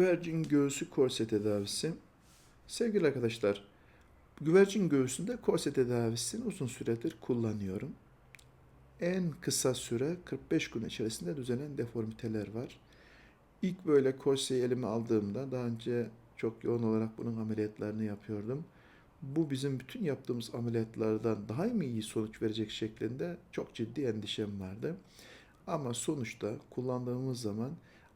Güvercin göğsü korse tedavisi. Sevgili arkadaşlar, güvercin göğsünde korse tedavisini uzun süredir kullanıyorum. En kısa süre 45 gün içerisinde düzelen deformiteler var. İlk böyle korseyi elime aldığımda daha önce çok yoğun olarak bunun ameliyatlarını yapıyordum. Bu bizim bütün yaptığımız ameliyatlardan daha mı iyi sonuç verecek şeklinde çok ciddi endişem vardı. Ama sonuçta kullandığımız zaman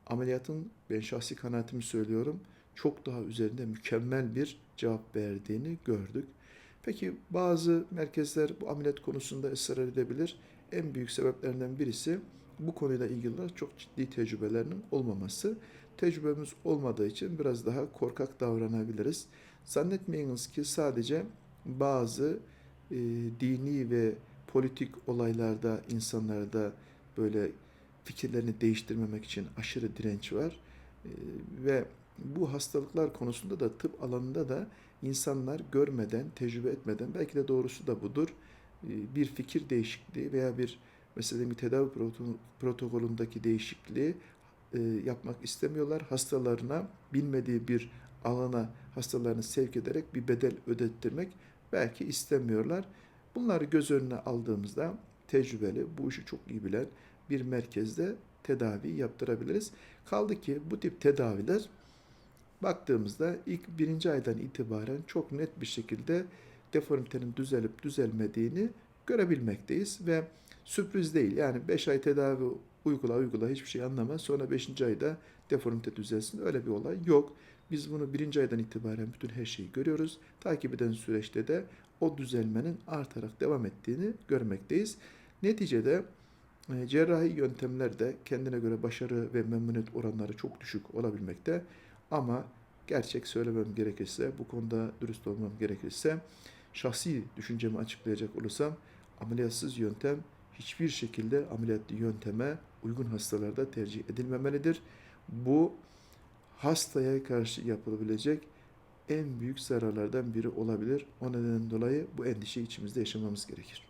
ameliyatın ben şahsi kanaatimi söylüyorum çok daha üzerinde mükemmel bir cevap verdiğini gördük. Peki bazı merkezler bu ameliyat konusunda ısrar edebilir. En büyük sebeplerinden birisi bu konuyla ilgili çok ciddi tecrübelerinin olmaması. Tecrübemiz olmadığı için biraz daha korkak davranabiliriz. Zannetmeyiniz ki sadece bazı e, dini ve politik olaylarda insanlarda böyle fikirlerini değiştirmemek için aşırı direnç var. E, ve bu hastalıklar konusunda da tıp alanında da insanlar görmeden, tecrübe etmeden belki de doğrusu da budur. e, Bir fikir değişikliği veya bir mesela bir tedavi proto- protokolündeki değişikliği e, yapmak istemiyorlar. Hastalarına bilmediği bir alana hastalarını sevk ederek bir bedel ödettirmek belki istemiyorlar. Bunları göz önüne aldığımızda tecrübeli, bu işi çok iyi bilen bir merkezde tedavi yaptırabiliriz. Kaldı ki bu tip tedaviler baktığımızda ilk birinci aydan itibaren çok net bir şekilde deformitenin düzelip düzelmediğini görebilmekteyiz ve sürpriz değil. Yani 5 ay tedavi uygula uygula hiçbir şey anlamaz. Sonra 5. ayda deformite düzelsin. Öyle bir olay yok. Biz bunu birinci aydan itibaren bütün her şeyi görüyoruz. Takip eden süreçte de o düzelmenin artarak devam ettiğini görmekteyiz. Neticede e, cerrahi yöntemlerde kendine göre başarı ve memnuniyet oranları çok düşük olabilmekte. Ama gerçek söylemem gerekirse, bu konuda dürüst olmam gerekirse, şahsi düşüncemi açıklayacak olursam ameliyatsız yöntem hiçbir şekilde ameliyatlı yönteme uygun hastalarda tercih edilmemelidir. Bu hastaya karşı yapılabilecek en büyük zararlardan biri olabilir. O nedenden dolayı bu endişe içimizde yaşamamız gerekir.